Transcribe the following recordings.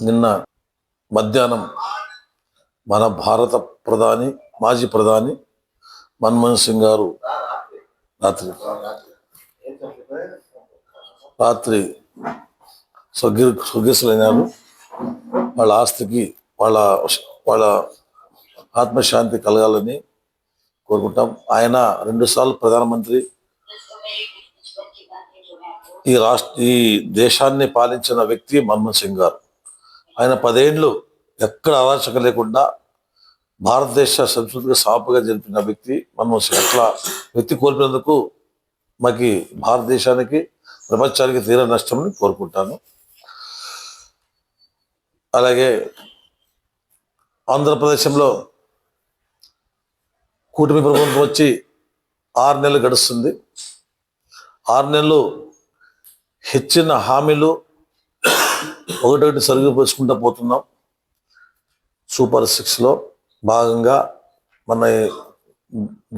నిన్న మధ్యాహ్నం మన భారత ప్రధాని మాజీ ప్రధాని మన్మోహన్ సింగ్ గారు రాత్రి రాత్రి స్వర్గ స్వర్గస్థులైనారు వాళ్ళ ఆస్తికి వాళ్ళ వాళ్ళ ఆత్మశాంతి కలగాలని కోరుకుంటాం. ఆయన రెండుసార్లు ప్రధానమంత్రి ఈ రాష్ట్ర ఈ దేశాన్ని పాలించిన వ్యక్తి మన్మోహన్ సింగ్ గారు. ఆయన పదేండ్లు ఎక్కడ అరాచక లేకుండా భారతదేశ సంస్కృతికి సాపుగా జరిపిన వ్యక్తి మన్మోహన్ సింగ్. అట్లా వ్యక్తి కోల్పోయినందుకు మాకి భారతదేశానికి ప్రపంచానికి తీర నష్టమని కోరుకుంటాను. అలాగే ఆంధ్రప్రదేశంలో కూటమి ప్రభుత్వం వచ్చి ఆరు నెలలు గడుస్తుంది. ఆరు నెలలు హెచ్చిన హామీలు ఒకటొకటి సరిగాపేసుకుంటూ పోతున్నాం. సూపర్ సిక్స్లో భాగంగా మన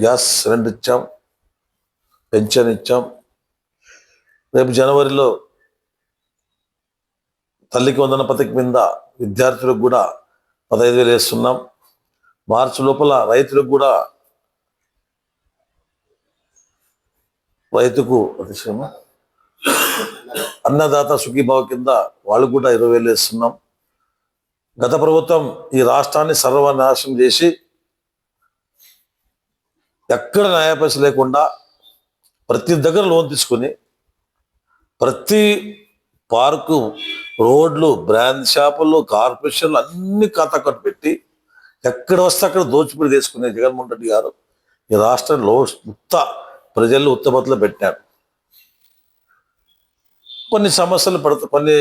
గ్యాస్ సిలిండర్ ఇచ్చాం పెన్షన్ ఇచ్చాం. రేపు జనవరిలో తల్లికి వందన పథకం మీద విద్యార్థులకు కూడా పదహైదు వేలు వేస్తున్నాం. మార్చి లోపల రైతులకు కూడా రైతుకు అతిశయమా? అన్నదాత సుఖీభావ కింద వాళ్ళు కూడా ఇరవై వేలు వేస్తున్నాం. గత ప్రభుత్వం ఈ రాష్ట్రాన్ని సర్వనాశనం చేసి ఎక్కడ న్యాయపైస లేకుండా ప్రతి దగ్గర లోన్ తీసుకుని ప్రతి పార్కు రోడ్లు బ్రాండ్ షాపులు కార్పొరేషన్లు అన్ని ఖాతా పెట్టి ఎక్కడ వస్తే అక్కడ దోచిపడి తీసుకునే జగన్మోహన్ రెడ్డి గారు ఈ రాష్ట్రంలో ఉత్త ప్రజలు ఉత్తపత్తులు పెట్టారు కొన్ని సమస్యలు పడుతు కొన్ని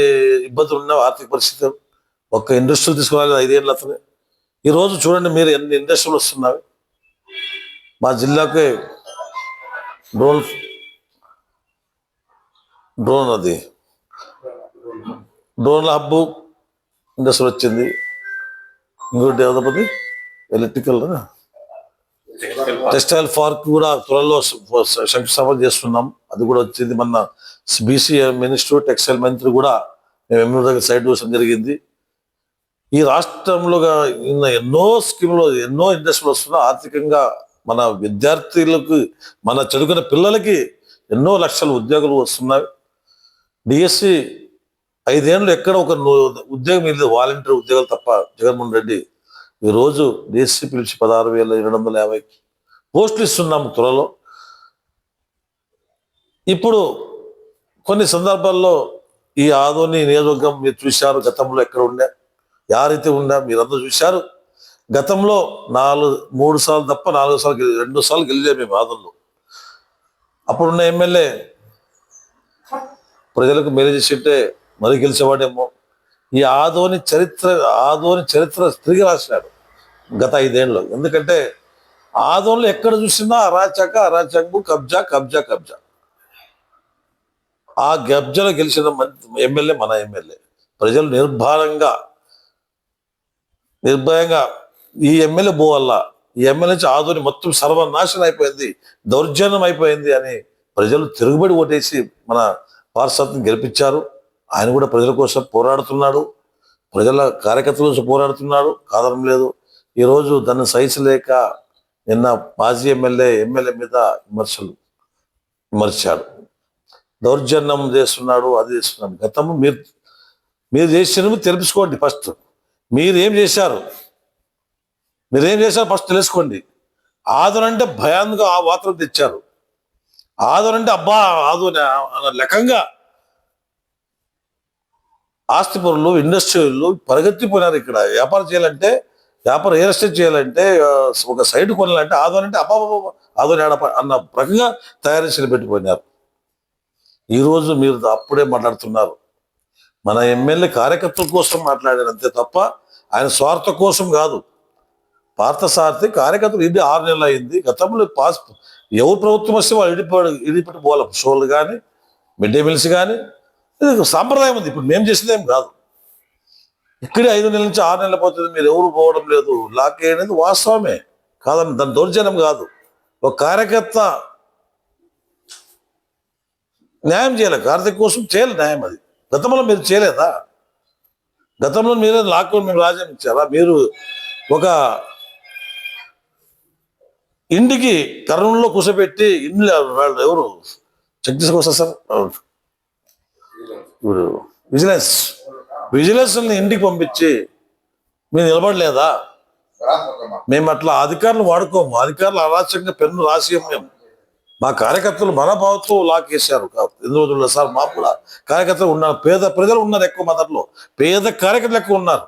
ఇబ్బందులు ఉన్న ఆర్థిక పరిస్థితి ఒక్క ఇండస్ట్రీలు తీసుకోవాలి ఐదేళ్ళు అతను. ఈరోజు చూడండి మీరు ఎన్ని ఇండస్ట్రీలు వస్తున్నాయి. మా జిల్లాకి డ్రోన్ డ్రోన్ అది. డ్రోన్ల హబ్బు ఇండస్ట్రీ వచ్చింది. ఇంకోటి ఏదోపది ఎలక్ట్రికల్ టెక్స్టైల్ పార్క్ కూడా త్వరలో శంకుస్థాపన చేస్తున్నాం. అది కూడా వచ్చింది మన బీసీ మినిస్టర్ టెక్స్టైల్ మంత్రి కూడా మేము ఎమ్మెల్యే దగ్గర సైడ్ చూసడం జరిగింది. ఈ రాష్ట్రంలో ఎన్నో స్కీములు ఎన్నో ఇండస్ట్రీలు వస్తున్నా ఆర్థికంగా మన విద్యార్థులకు మన చదువుకున్న పిల్లలకి ఎన్నో లక్షల ఉద్యోగాలు వస్తున్నాయి. డిఎస్సి ఐదేళ్ళు ఎక్కడ ఒక ఉద్యోగం ఇది వాలంటీర్ ఉద్యోగాలు తప్ప జగన్మోహన్ రెడ్డి ఈరోజు డిఎస్సి పిలిచి పదహారు వేల రెండు వందల యాభై పోస్టులు ఇస్తున్నాము త్వరలో. ఇప్పుడు కొన్ని సందర్భాల్లో ఈ ఆదోని నియోజకవర్గం మీరు చూశారు గతంలో ఎక్కడ ఉండే? యారైతే ఉండా? మీరందరూ చూశారు. గతంలో నాలుగు మూడు సార్లు తప్ప నాలుగు సార్లు రెండు సార్లు గెలిచే మేము ఆదంలో అప్పుడున్న ఎమ్మెల్యే ప్రజలకు మేలు చేసింటే మరి గెలిచేవాడేమో. ఈ ఆదోని చరిత్ర ఆదోని చరిత్ర తిరిగి రాసినాడు గత ఐదేళ్ళు. ఎందుకంటే ఆదోన్లో ఎక్కడ చూసినా అరాచక అరాచకము కబ్జా కబ్జా కబ్జా. ఆ గబ్జలు గెలిచిన ఎమ్మెల్యే మన ఎమ్మెల్యే. ప్రజలు నిర్భారంగా నిర్భయంగా ఈ ఎమ్మెల్యే పోవల్ల ఈ ఎమ్మెల్యే నుంచి ఆధుని మొత్తం సర్వనాశనం అయిపోయింది దౌర్జన్యం అయిపోయింది అని ప్రజలు తిరుగుబడి ఓటేసి మన వారసత్వం గెలిపించారు. ఆయన కూడా ప్రజల కోసం పోరాడుతున్నాడు. ప్రజల కార్యకర్తల కోసం పోరాడుతున్నాడు. కాదడం లేదు. ఈరోజు దాన్ని సహించలేక నిన్న మాజీ ఎమ్మెల్యే ఎమ్మెల్యే మీద విమర్శలు విమర్శాడు దౌర్జన్యం చేస్తున్నాడు అది చేస్తున్నాడు. గతము మీరు మీరు చేసినవి తెలుసుకోండి ఫస్ట్ మీరేం చేశారు? మీరేం చేశారు ఫస్ట్ తెలుసుకోండి. ఆదరంటే భయానికి ఆ వార్తలు తెచ్చారు. ఆదరంటే అబ్బా ఆదు అన్న లెక్కంగా ఆస్తి పనులు ఇండస్ట్రీలు పరిగెత్తిపోయినారు ఇక్కడ. వ్యాపారం చేయాలంటే వ్యాపారం రియల్ ఎస్టేట్ చేయాలంటే ఒక సైడ్ కొనాలంటే ఆదోనంటే అబ్బా ఆదోని ఆడ అన్న రకంగా తయారు చేసి పెట్టిపోయినారు ఈరోజు మీరు అప్పుడే మాట్లాడుతున్నారు. మన ఎమ్మెల్యే కార్యకర్తల కోసం మాట్లాడారు అంతే తప్ప ఆయన స్వార్థ కోసం కాదు. పార్థసారథి కార్యకర్తలు ఇది ఆరు నెలలు అయింది. గతంలో పాస్ ఎవరు ప్రభుత్వం వస్తే వాళ్ళు ఇడిపడి ఇడిపెట్టి పోవాలి. షోలు కానీ మిడ్ డే మీల్స్ కానీ. ఇది సాంప్రదాయం ఉంది. ఇప్పుడు మేము చేసేదేం కాదు. ఇక్కడే ఐదు నెలల నుంచి ఆరు నెలలు పోతుంది. మీరు ఎవరు పోవడం లేదు. లాక్ అనేది వాస్తవమే. కాదని దాని దౌర్జన్యం కాదు. ఒక కార్యకర్త న్యాయం చేయాలి కార్తీక కోసం చేయాలి న్యాయం అది. గతంలో మీరు చేయలేదా? గతంలో మీరే లాక్డౌన్ మీరు రాజ్యం ఇచ్చారా? మీరు ఒక ఇంటికి కర్నూలులో కూర్చోబెట్టి ఇండ్లు వాళ్ళు ఎవరు? చెక్ తీసుకొస్తారు సార్? ఇప్పుడు విజిలెన్స్. విజిలెన్స్ ఇంటికి పంపించి మీరు నిలబడలేదా? మేము అట్లా అధికారులు వాడుకోము. అధికారులు అరాచకంగా పెన్ను రాసి మేము. మా కార్యకర్తలు మన భావంతో లాకేశారు ఎన్ని రోజుల్లో సార్ మా కూడా కార్యకర్తలు ఉన్నారు. పేద ప్రజలు ఉన్నారు ఎక్కువ మదర్లో. పేద కార్యకర్తలు ఎక్కువ ఉన్నారు.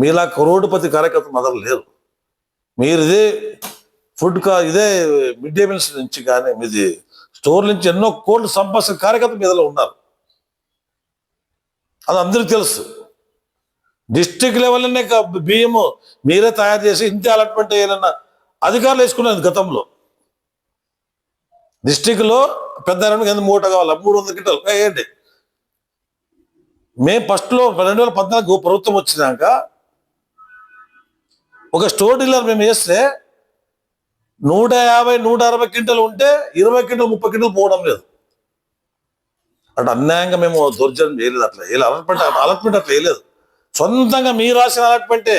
మీలా కరోడుపతి కార్యకర్తలు మదర్ లేరు. మీరు ఇదే ఫుడ్ కా ఇదే మిడ్ డే మీల్స్ నుంచి కానీ మీది స్టోర్ నుంచి ఎన్నో కోట్లు సంపాదించిన కార్యకర్తలు మీదలో ఉన్నారు. అది అందరికీ తెలుసు. డిస్టిక్ లెవెల్లోనే బియ్యము మీరే తయారు చేసి ఇంతే అలాట్మెంట్ అయ్యారన్న అధికారులు వేసుకున్నారు గతంలో. డిస్టిక్లో పెద్ద ఎంత మూట కావాలా? మూడు వందల గిట్టలు వేయండి మేము ఫస్ట్లో రెండు వేల పద్నాలుగు ప్రభుత్వం వచ్చినాక ఒక స్టోర్ డీలర్ మేము వేస్తే నూట యాభై నూట అరవై క్వింటలు ఉంటే ఇరవై క్వింటలు ముప్పై క్వింటలు పోవడం లేదు. అటు అన్యాయంగా మేము దౌర్జన్యం చేయలేదు అట్లా. వేయలేదు అలాట్మెంట్ అలాట్మెంట్ అట్లా వేయలేదు సొంతంగా మీరు రాసిన అలాట్మెంటే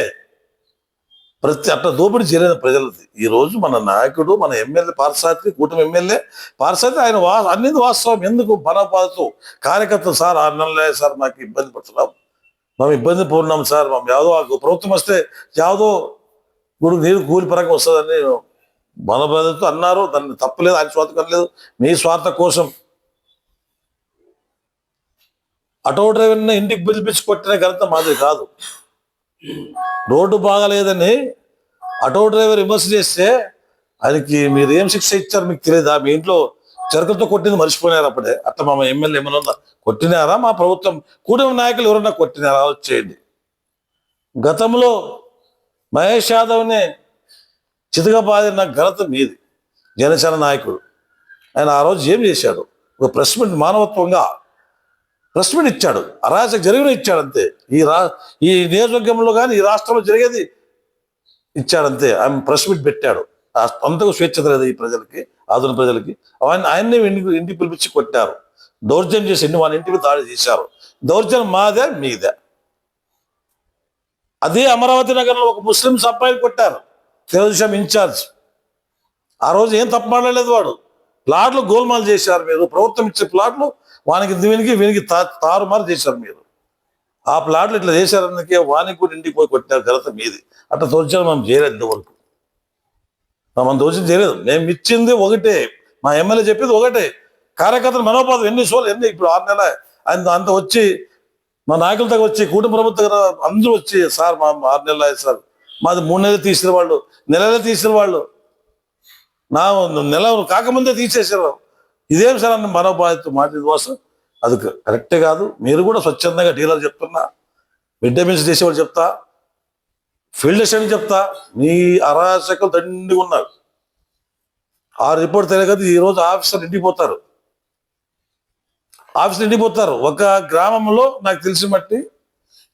ప్రతి అట్లా దోపిడీ చేయలేదు ప్రజలది. ఈ రోజు మన నాయకుడు మన ఎమ్మెల్యే పార్సాతి కూటమి ఎమ్మెల్యే పార్సాతి ఆయన వా అన్నిది వాస్తవం. ఎందుకు బలపాదుతూ కార్యకర్తలు సార్ ఆరు నెలలే సార్ నాకు ఇబ్బంది పడుతున్నాం. మేము ఇబ్బంది పడున్నాం సార్. మేము యాదో ప్రభుత్వం వస్తే యాదో గుడి నీరు కూలి పరంగా వస్తుందని మన అన్నారు. దాన్ని తప్పలేదు ఆయన స్వార్థం లేదు మీ స్వార్థ కోసం ఆటో డ్రైవర్ని ఇంటికి పిలిపించి కొట్టిన ఘనత మాది కాదు. రోడ్డు బాగలేదని ఆటో డ్రైవర్ విమర్శ చేస్తే ఆయనకి మీరు ఏం శిక్ష ఇచ్చారు మీకు తెలియదా? మీ ఇంట్లో చెరకతో కొట్టింది మర్చిపోయినారు అప్పుడే. అట్లా మా ఎమ్మెల్యే ఏమైనా ఉందా కొట్టినారా? మా ప్రభుత్వం కూటమి నాయకులు ఎవరన్నా కొట్టినారా? వచ్చేయండి. గతంలో మహేష్ యాదవ్ని చితకబాదిన ఘనత మీది జనసేన నాయకుడు. ఆయన ఆ రోజు ఏం చేశాడు? ఒక ప్రెస్ మీట్ మానవత్వంగా ప్రెస్ ఇచ్చాడు అరాచక జరిగిన ఇచ్చాడు అంతే ఈ రా ఈ నియోజకవర్గంలో కానీ ఈ రాష్ట్రంలో జరిగేది ఇచ్చాడంతే. ఆయన ప్రెస్ మీట్ పెట్టాడు అంతకు స్వేచ్ఛ లేదు ఈ ప్రజలకి ఆధునిక ప్రజలకి. ఆయన ఆయన్నే ఇంటికి ఇంటికి పిలిపించి కొట్టారు. దౌర్జన్యం చేసి ఎన్ని వాళ్ళ ఇంటికి దాడి చేశారు. దౌర్జన్యం మాదే మీదే. అదే అమరావతి నగరంలో ఒక ముస్లిం అబ్బాయిని కొట్టారు తెలుగుదేశం ఇన్ఛార్జ్. ఆ రోజు ఏం తప్పు మాట్లాడలేదు వాడు. ప్లాట్లు గోల్మాల్ చేశారు మీరు ప్రభుత్వం ఇచ్చే ప్లాట్లు వానికి దీనికి వీనికి? తా తారుమారు చేశారు మీరు. ఆ ప్లాట్లు ఇట్లా చేశారన్నకే వానికి కూడా ఇంటికి పోయి కొట్టినారు ఘనత మీది. అట్లా దోచారు మనం చేయలేదు ఇంతవరకు మనం దోషం చేయలేదు. మేము ఇచ్చింది ఒకటే. మా ఎమ్మెల్యే చెప్పింది ఒకటే. కార్యకర్తల మనోపాధం ఎన్ని సోలు ఎన్ని ఇప్పుడు ఆరు నెల ఆయన అంత వచ్చి మా నాయకుల దగ్గర వచ్చి కూటమి ప్రభుత్వం దగ్గర అందరూ వచ్చి సార్ మా ఆరు నెలలు అయ్యాయి సార్. మాది మూడు నెలలు తీసిన వాళ్ళు నెలలే తీసిన వాళ్ళు. నా నెల కాకముందే తీసేసారు ఇదేం సార్ అన్న మనోబాధిత మాట కోసం అది కరెక్టే కాదు. మీరు కూడా స్వచ్ఛందంగా డీలర్ చెప్తున్నా. మిడ్ డే చేసేవాళ్ళు చెప్తా. ఫీల్డ్ అసిస్టెంట్ చెప్తా. మీ అరాచకలు దండి ఉన్నారు. ఆ రిపోర్ట్ తెలియదు ఈరోజు ఆఫీసర్ నిండిపోతారు. ఆఫీసర్ నిండిపోతారు. ఒక గ్రామంలో నాకు తెలిసి మట్టి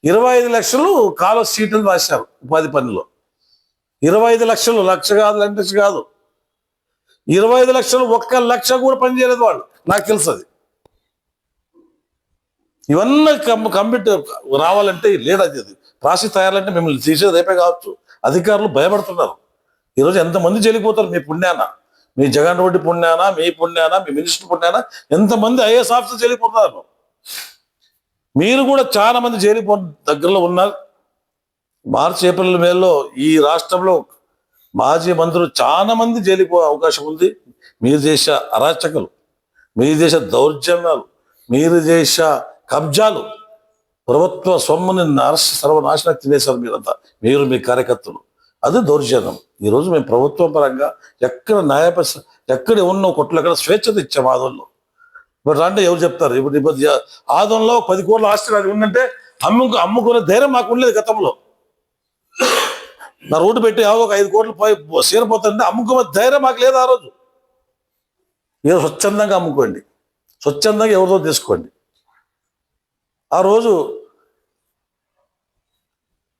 ఇరవై ఐదు లక్షలు కాలో సీట్లు రాశారు ఉపాధి పనిలో ఇరవై ఐదు లక్షలు లక్ష కాదు లక్ష కాదు. ఇరవై ఐదు లక్షలు ఒక్క లక్ష కూడా పనిచేయలేదు వాళ్ళు. నాకు తెలుసు అది. ఇవన్నీ కం కంప్యూటర్ రావాలంటే లేదు అది. అది ప్రాసెస్ తయారంటే మిమ్మల్ని తీసేది రేపే కావచ్చు. అధికారులు భయపడుతున్నారు. ఈరోజు ఎంతమంది చెల్లిపోతారు మీ పుణ్యాన. మీ జగన్ రెడ్డి పుణ్యాన మీ పుణ్యాన మీ మినిస్టర్ పుణ్యాన ఎంతమంది ఐఏఎస్ ఆఫీసర్ చెల్లిపోతున్నారు మీరు కూడా చాలా మంది చేరిపో దగ్గరలో ఉన్నారు. మార్చి ఏప్రిల్ మేలో ఈ రాష్ట్రంలో మాజీ మంత్రులు చాలా మంది జైలుపోయే అవకాశం ఉంది. మీరు చేసే అరాచకలు మీరు చేసే దౌర్జన్యాలు మీరు చేసే కబ్జాలు ప్రభుత్వ సొమ్ముని నరస సర్వనాశనం తినేశారు మీరంతా. మీరు మీ కార్యకర్తలు. అది దౌర్జన్యం. ఈరోజు మేము ప్రభుత్వ పరంగా ఎక్కడ న్యాయప ఎక్కడ ఉన్న కొట్లు ఎక్కడ స్వేచ్ఛత ఇచ్చాము ఆదంలో ఇప్పుడు అంటే ఎవరు చెప్తారు? ఇప్పుడు ఇప్పుడు ఆదంలో పది కోట్ల ఆస్తి అది ఉందంటే అమ్ముకు అమ్ముకునే ధైర్యం మాకు ఉండలేదు గతంలో. నా రోడ్డు పెట్టి ఒక ఐదు కోట్లు పోయి సీరపోతుంటే అమ్ముకోమని ధైర్యం మాకు లేదు ఆ రోజు. మీరు స్వచ్ఛందంగా అమ్ముకోండి. స్వచ్ఛందంగా ఎవరితో తీసుకోండి. ఆ రోజు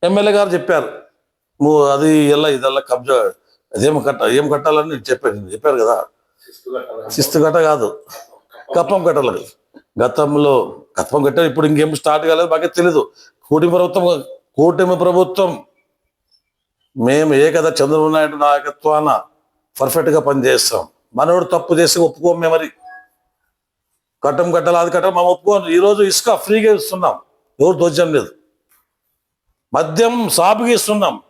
ఎమ్మెల్యే గారు చెప్పారు. నువ్వు అది ఎలా ఇదల్లా కబ్జా అదేం కట్ట ఏం కట్టాలని చెప్పారు. చెప్పారు కదా. శిస్తు కట్ట కాదు. కప్పం కట్టాలి గతంలో కప్పం కట్టారు. ఇప్పుడు ఇంకేం స్టార్ట్ కాలేదు మాకే తెలీదు. కూటమి ప్రభుత్వం కూటమి ప్రభుత్వం మేము ఏ కదా చంద్రబాబు నాయుడు నాయకత్వాన పర్ఫెక్ట్గా పనిచేస్తాం. మనోడు తప్పు చేసి ఒప్పుకోం మేము మరి. కట్టం కట్టాలి అది కట్టం మేము ఒప్పుకోం ఈరోజు ఇసుక ఫ్రీగా ఇస్తున్నాం. ఎవరు దోచం లేదు. మద్యం సాపుగా ఇస్తున్నాం.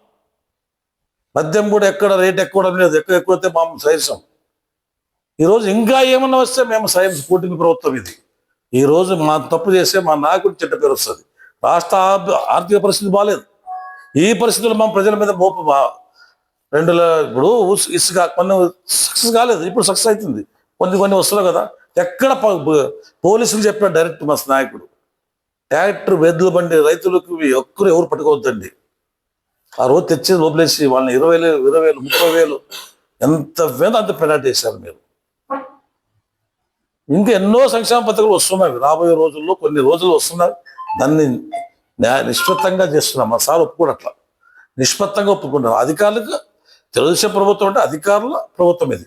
మద్యం కూడా ఎక్కడ రేట్ ఎక్కువ లేదు. ఎక్కడ ఎక్కువైతే మేము సహిస్తాం ఈరోజు ఇంకా ఏమన్నా వస్తే మేము సైన్స్ కూటమి ప్రభుత్వం ఇది. ఈరోజు మా తప్పు చేస్తే మా నాయకుడు చెడ్డ పేరు వస్తుంది. రాష్ట్ర ఆర్థిక పరిస్థితి బాగాలేదు ఈ పరిస్థితుల్లో మా ప్రజల మీద మోపు రెండు ఇప్పుడు ఇసుక కొన్ని సక్సెస్ కాలేదు. ఇప్పుడు సక్సెస్ అవుతుంది. కొన్ని కొన్ని వస్తున్నాయి కదా. ఎక్కడ పోలీసులు చెప్పిన డైరెక్ట్ మా నాయకుడు. ట్రాక్టర్ వెద్దుల బండి రైతులకు ఒక్కరు ఎవరు పట్టుకోవద్దండి. ఆ రోజు తెచ్చి లోపలేసి వాళ్ళని ఇరవై వేలు ఇరవై వేలు ముప్పై వేలు ఎంత వేదో అంత పెనాల్టీ వేశారు మీరు. ఇంకా ఎన్నో సంక్షేమ పథకాలు వస్తున్నాయి. రాబోయే రోజుల్లో కొన్ని రోజులు వస్తున్నాయి. దాన్ని నిష్పత్తంగా చేస్తున్నాం. మా సార్ ఒప్పుకోవట్ల నిష్పత్తంగా ఒప్పుకుంటారు అధికారులకు తెలుగుదేశం ప్రభుత్వం అంటే అధికారుల ప్రభుత్వం ఇది.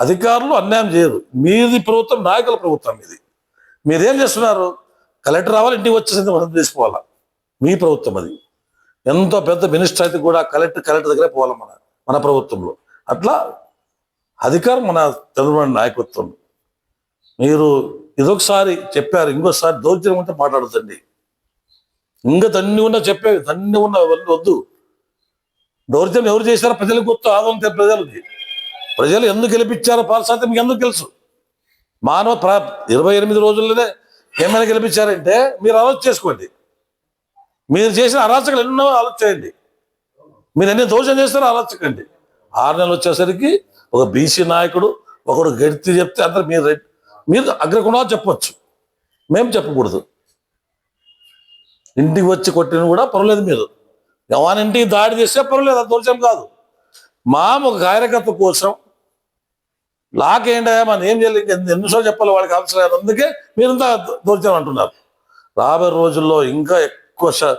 అధికారులు అన్యాయం చేయరు. మీది ప్రభుత్వం నాయకుల ప్రభుత్వం ఇది. మీరేం చేస్తున్నారు? కలెక్టర్ రావాలి ఇంటికి వచ్చేసింది మనం తీసుకోవాలా? మీ ప్రభుత్వం అది. ఎంతో పెద్ద మినిస్టర్ అయితే కూడా కలెక్టర్ కలెక్టర్ దగ్గరే పోవాలి మన మన ప్రభుత్వంలో. అట్లా అధికారం మన చంద్రబాబు నాయకత్వం. మీరు ఇదొకసారి చెప్పారు ఇంకోసారి దౌర్జన్యం అంటే మాట్లాడుతండి ఇంకా తన్ని ఉన్న చెప్పేవి తన్ని ఉన్న వద్దు. దౌర్జన్యం ఎవరు చేశారో ప్రజలకు గుర్తు ఆదం ప్రజలకి ప్రజలు ఎందుకు గెలిపించారో పాలసాత మీకు ఎందుకు తెలుసు? మానవ ప్రా ఇరవై ఎనిమిది రోజుల్లోనే ఏమైనా గెలిపించారంటే మీరు ఆలోచన చేసుకోండి. మీరు చేసిన అరాచకలు ఎన్నో ఆలోచించండి. మీరు ఎన్ని దోషం చేస్తారో ఆలోచించండి ఆరు నెలలు వచ్చేసరికి ఒక బీసీ నాయకుడు ఒకడు గడితే చెప్తే అందరు మీరు మీరు అగ్రకుండా చెప్పొచ్చు. మేము చెప్పకూడదు. ఇంటికి వచ్చి కొట్టిన కూడా పర్వాలేదు మీరు. ఎవరింటికి దాడి చేస్తే పర్వాలేదు అది దోషం కాదు. మా ఒక కార్యకర్త కోసం లాకేంటా మనం ఏం చేయాలి? ఇంకా ఎన్నిసార్లు చెప్పాలి వాళ్ళకి అవసరం లేదు అందుకే మీరంతా దోచం అంటున్నారు. రాబోయే రోజుల్లో ఇంకా ఎక్కువ శ-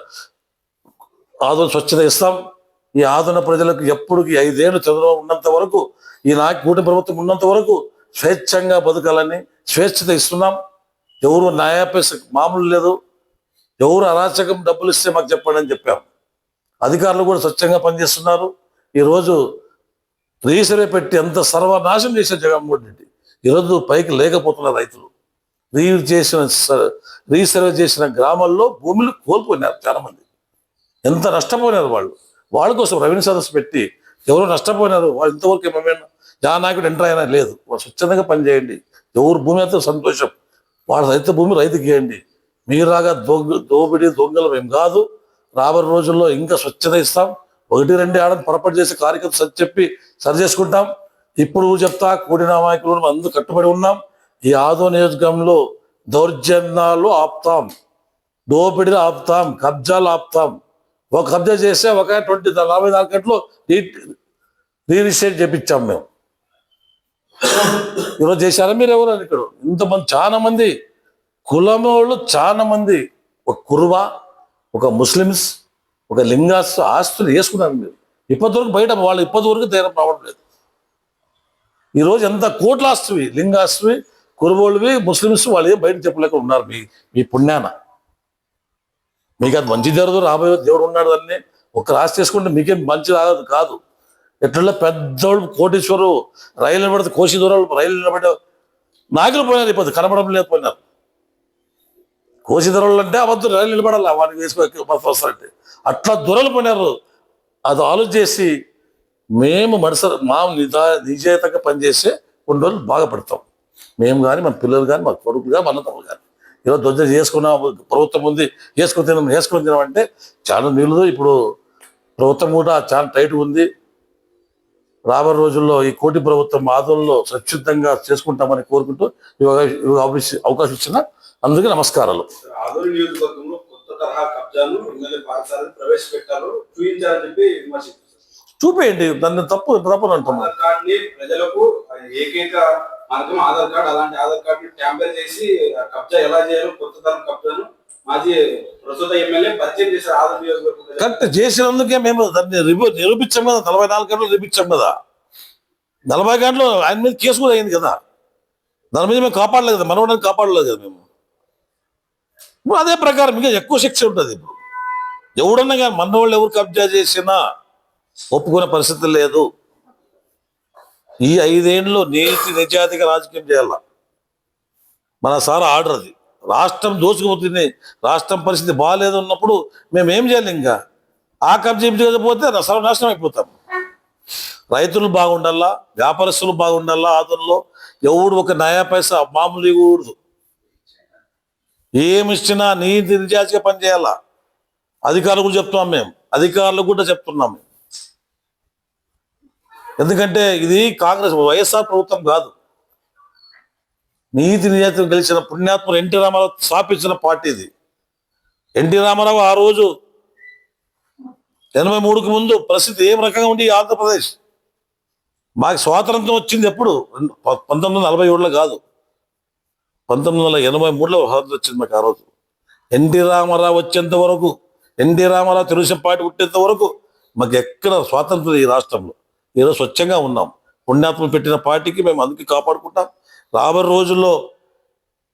ఆదరణ స్వచ్ఛత ఇస్తాం. ఈ ఆదరణ ప్రజలకు ఎప్పటికి ఐదేళ్ళు చంద్రబాబు ఉన్నంత వరకు ఈ నాకు కూటమి ప్రభుత్వం ఉన్నంత వరకు స్వేచ్ఛంగా బతకాలని స్వేచ్ఛత ఇస్తున్నాం. ఎవరు న్యాయపేస మామూలు లేదు. ఎవరు అరాచకం డబ్బులు ఇస్తే మాకు చెప్పండి అని చెప్పాం. అధికారులు కూడా స్వచ్ఛంగా పనిచేస్తున్నారు. ఈరోజు రీసర్వే పెట్టి ఎంత సర్వనాశం చేశారు జగన్మోహన్ రెడ్డి. ఈరోజు పైకి లేకపోతున్నారు రైతులు. రీ చేసిన రీసర్వే చేసిన గ్రామాల్లో భూములు కోల్పోయినారు చాలామంది. ఎంత నష్టపోయినారు వాళ్ళు? వాళ్ళ కోసం రెవెన్యూ సదస్సు పెట్టి ఎవరు నష్టపోయినారు? వాళ్ళు ఇంతవరకు ఏమైనా జా నాయకుడు ఎంటర్ అయినా లేదు. వాళ్ళు స్వచ్ఛందంగా పనిచేయండి. ఎవరు భూమి అయితే సంతోషం. వాళ్ళ రైతు భూమి రైతుకి ఇవ్వండి. మీలాగా దొంగ దోపిడీ దొంగలు మేము కాదు. రాబోయే రోజుల్లో ఇంకా స్వచ్ఛత ఇస్తాం. ఒకటి రెండు ఆడని పొరపాటు చేసి కార్యకర్త సరి చెప్పి సరి చేసుకుంటాం. ఇప్పుడు చెప్తా కూడిన నాయకులు అందరూ కట్టుబడి ఉన్నాం. ఈ ఆదో నియోజకంలో దౌర్జన్యాలు ఆపుతాం. దోపిడీలు ఆపుతాం. కబ్జాలు ఆపుతాం. ఒక కబ్జా చేస్తే ఒక ట్వంటీ నలభై నాలుగు గంటలు రీరిజిస్ట్రేట్ చేపించాం మేము. ఈరోజు చేశారా మీరు ఎవరు అని ఇక్కడ? ఇంతమంది చాలా మంది కులం వాళ్ళు చాలా మంది ఒక కురువా ఒక ముస్లిమ్స్ ఒక లింగాస్ ఆస్తులు వేసుకున్నారు మీరు. ఇప్పటి వరకు బయట వాళ్ళు ఇప్పటి వరకు తీరం రావడం లేదు ఈరోజు ఎంత కోట్ల ఆస్తువి లింగాస్తువి కురువోళ్ళవి ముస్లిమ్స్ వాళ్ళు ఏం బయట చెప్పలేక ఉన్నారు మీ మీ పుణ్యాన. మీకు అది మంచి జరదు రాబోయే దేవుడు ఉన్నాడు దాన్ని ఒక రాసి చేసుకుంటే మీకేం మంచి రాదు కాదు. ఎట్లా పెద్దోళ్ళు కోటేశ్వరు రైలు నిలబడితే కోసి దూరాలు రైలు నిలబడే నాయకులు పోయినారు ఇప్పుడు కనబడడం లేకపోయినారు కోసి ధరలు అంటే అబద్ధం రైలు నిలబడాలి? వాడిని వేసుకో వస్తారంటే. అట్లా దొరలు పడినారు అది ఆలోచేసి మేము మనసు మా నిజా నిజేతగా పనిచేస్తే కొన్ని రోజులు బాగుపడతాం మేము కానీ మన పిల్లలు కానీ మా కొడుకులు కానీ మన తమ్ముడు కానీ ఈరోజు దొంగ చేసుకున్నాం ప్రభుత్వం ఉంది చేసుకుని తినం చేసుకుని తినం అంటే చాలా నీళ్ళు ఇప్పుడు ప్రభుత్వం కూడా చాలా టైట్ ఉంది. రాబోయే రోజుల్లో ఈ కోటి ప్రభుత్వం ఆదంలో స్వచ్ఛందంగా చేసుకుంటామని కోరుకుంటూ ఈ అవకాశం- ఈ అవకాశం- అవకాశం ఇచ్చిన అందుకే నమస్కారాలు. చూపేయండి దాన్ని తప్పు తప్పు అంటున్నాను ఆధార్ ప్రజలకు ఏకైక మార్గం ఆధార్ కార్డ్ అలాంటి ఆధార్ కార్డ్ ట్యాంపర్ చేసి కబ్జా ఎలా చేయాలో కొత్త తరం కబ్జాను మాజీ ప్రస్తుత ఎమ్మెల్యే పరిచయం చేశారు ఆదోని నియోజకవర్గం ప్రజలకు. కరెక్ట్ చేసినందుకే మేము దాన్ని నిరూపించాం కదా నలభై నాలుగు గంటలు నిరూపించాం కదా. నలభై గంటలు ఆయన మీద కేసు కూడా అయింది కదా. దాని మీద మేము కాపాడలేదు కదా మనవడానికి కాపాడలేదు కదా మేము. ఇప్పుడు అదే ప్రకారం ఇంకా ఎక్కువ శిక్ష ఉంటుంది ఇప్పుడు. ఎవడన్నా కానీ మన వాళ్ళు ఎవరు కబ్జా చేసినా ఒప్పుకునే పరిస్థితి లేదు. ఈ ఐదేళ్ళు నీతి నిజాతిగా రాజకీయం చేయాల. మన సార్ ఆర్డర్ అది. రాష్ట్రం దోచుకుపోతుంది. రాష్ట్రం పరిస్థితి బాగాలేదు ఉన్నప్పుడు మేము ఏం చేయాలి ఇంకా? ఆ కబ్జా చేయకపోతే సర్వనాశనం అయిపోతాం. రైతులు బాగుండాలా? వ్యాపారస్తులు బాగుండాలా? ఆదుల్లో ఎవడు ఒక నయా పైసా? మామూలు ఇవ్వకూడదు. ఏమి ఇచ్చినా నీతి నిజాతిగా పనిచేయాలా? అధికారులు కూడా చెప్తున్నాం మేము. అధికారులకు కూడా చెప్తున్నాం ఎందుకంటే ఇది కాంగ్రెస్ వైఎస్ఆర్ ప్రభుత్వం కాదు. నీతి నిజాతం గెలిచిన పుణ్యాత్ముడు ఎన్టీ రామారావు స్థాపించిన పార్టీ ఇది. ఎన్టీ రామారావు ఆ రోజు ఎనభై మూడుకి ముందు పరిస్థితి ఏం రకంగా ఉంది ఈ ఆంధ్రప్రదేశ్? మాకు స్వాతంత్రం వచ్చింది ఎప్పుడు? రెండు- పంతొమ్మిది వందల నలభై ఏడులో కాదు. పంతొమ్మిది వందల ఎనభై మూడులో స్వాతంత్రం వచ్చింది మాకు ఆ రోజు. ఎన్టీ రామారావు వచ్చేంత వరకు ఎన్టీ రామారావు తెలుగుదేశం పార్టీ పుట్టేంత వరకు మాకు ఎక్కడ స్వాతంత్రం ఈ రాష్ట్రంలో. ఈరోజు స్వచ్ఛంగా ఉన్నాం. పుణ్యాత్మలు పెట్టిన పార్టీకి మేము అందుకే కాపాడుకుంటాం. రాబోయే రోజుల్లో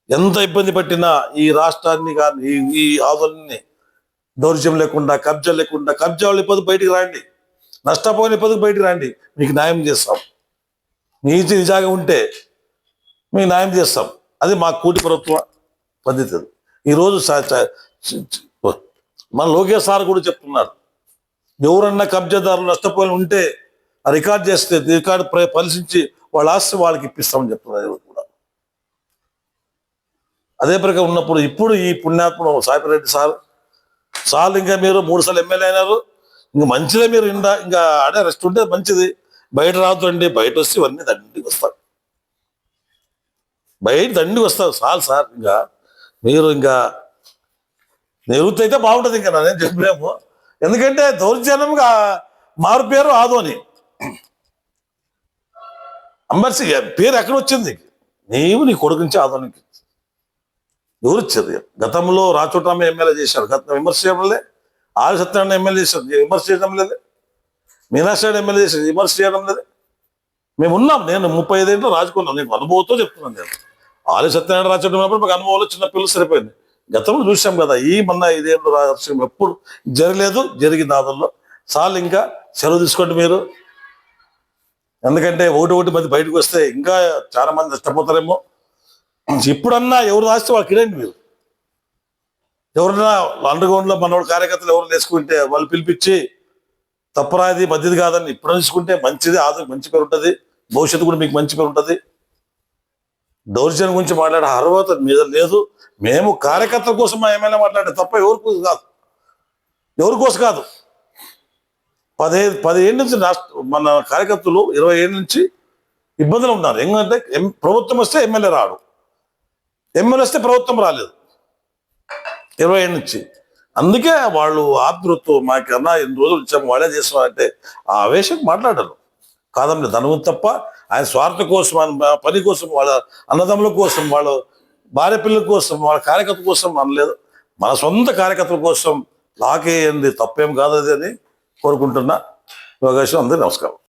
ఎంత ఇబ్బంది పట్టినా ఈ రాష్ట్రాన్ని కానీ ఈ- ఈ ఆదుల్ని దౌర్జ్యం లేకుండా కబ్జా లేకుండా కబ్జా వాళ్ళు బయటికి రండి. నష్టపోయిన ఇప్పటికి బయటికి రండి. మీకు న్యాయం చేస్తాం. నీతి నిజాగా ఉంటే మీకు న్యాయం చేస్తాం. అది మా కూటి ప్రభుత్వ పద్ధతి అది. ఈరోజు మన లోకేష్ సార్ కూడా చెప్తున్నారు. ఎవరన్నా కబ్జాదారులు నష్టపోయి ఉంటే రికార్డ్ చేస్తే రికార్డు పరిశీలించి వాళ్ళ ఆస్తి వాళ్ళకి ఇప్పిస్తామని చెప్తున్నారు కూడా. అదే ప్రకారం ఉన్నప్పుడు ఇప్పుడు ఈ పుణ్యాత్మ సాయిరెడ్డి సార్ సార్లు ఇంకా మీరు మూడు సార్లు ఎమ్మెల్యే అయినారు ఇంకా మంచిదే మీరు ఇంకా ఇంకా అడే రెస్ట్ ఉంటే మంచిది. బయట రావద్దండి బయట వస్తే ఇవన్నీ దండికి వస్తారు బయట దండి వస్తారు. సార్ సార్ ఇంకా మీరు ఇంకా నివృత్తి అయితే బాగుంటుంది ఇంకా నేను చెప్పలేము. ఎందుకంటే దౌర్జన్యంగా మారు పేరు ఆదోని అంబర్సి పేరు ఎక్కడ వచ్చింది? నీవు నీ కొడుకు నుంచి ఆదోనికి ఎవరు గతంలో రాచోటరామ ఎమ్మెల్యే చేశారు. గత విమర్శ చేయడం లే ఆది సత్యనారాయణ ఎమ్మెల్యే చేశారు. విమర్శ చేయడం లేదు. మీనాక్షి ఎమ్మెల్యే చేశారు. విమర్శ చేయడం లేదు. మేము ఉన్నాం. నేను ముప్పై ఐదేళ్ళు రాజుకున్నాను నీకు అనుభవంతో చెప్తున్నాను నేను. ఆది సత్యనారాయణ రాజోటం మాకు అనుభవంలో చిన్న పిల్లలు సరిపోయింది. గతంలో చూసాం కదా ఈ మొన్న ఇదేళ్ళు రాజకీయం ఎప్పుడు జరగలేదు జరిగింది ఆదంలో చాలు ఇంకా సెలవు తీసుకోండి మీరు. ఎందుకంటే ఒకటి ఒకటి మంది బయటకు వస్తే ఇంకా చాలా మంది నష్టపోతారేమో. ఇప్పుడన్నా ఎవరు రాస్తే వాళ్ళకి ఇడండి మీరు. ఎవరన్నా అండర్ గ్రౌండ్లో మనోడు కార్యకర్తలు ఎవరు వేసుకుంటే వాళ్ళు పిలిపించి తప్పరాది మధ్యది కాదని ఇప్పుడు తీసుకుంటే మంచిది ఆదాయం మంచి పేరు ఉంటుంది భవిష్యత్తు కూడా మీకు మంచి పేరు ఉంటుంది. దౌర్జన్యం గురించి మాట్లాడే అర్హత మీద లేదు. మేము కార్యకర్తల కోసం మా ఎమ్మెల్యే మాట్లాడే తప్ప ఎవరి కోసం కాదు. ఎవరి కోసం కాదు. పదిహేను పదిహేను నుంచి రాష్ట్ర మన కార్యకర్తలు ఇరవై ఏళ్ళ నుంచి ఇబ్బందులు ఉన్నారు. ఎందుకంటే ఎం- ప్రభుత్వం వస్తే ఎమ్మెల్యే రాడు. ఎమ్మెల్యే వస్తే ప్రభుత్వం రాలేదు. ఇరవై ఏళ్ళ నుంచి. అందుకే వాళ్ళు ఆతృత్వం మాకన్నా ఎన్ని రోజులు ఇచ్చాము వాళ్ళే చేస్తున్నారంటే ఆ ఆవేశం మాట్లాడరు. కాదండి ధనము తప్ప ఆయన స్వార్థ కోసం పని కోసం వాళ్ళ అన్నదమ్ముల కోసం వాళ్ళ భార్య పిల్లల కోసం వాళ్ళ కార్యకర్త కోసం అనలేదు. మన సొంత కార్యకర్తల కోసం లాకేయండి తప్పేం కాదు అది అని కోరుకుంటున్నా. అవకాశం అందరికీ నమస్కారం.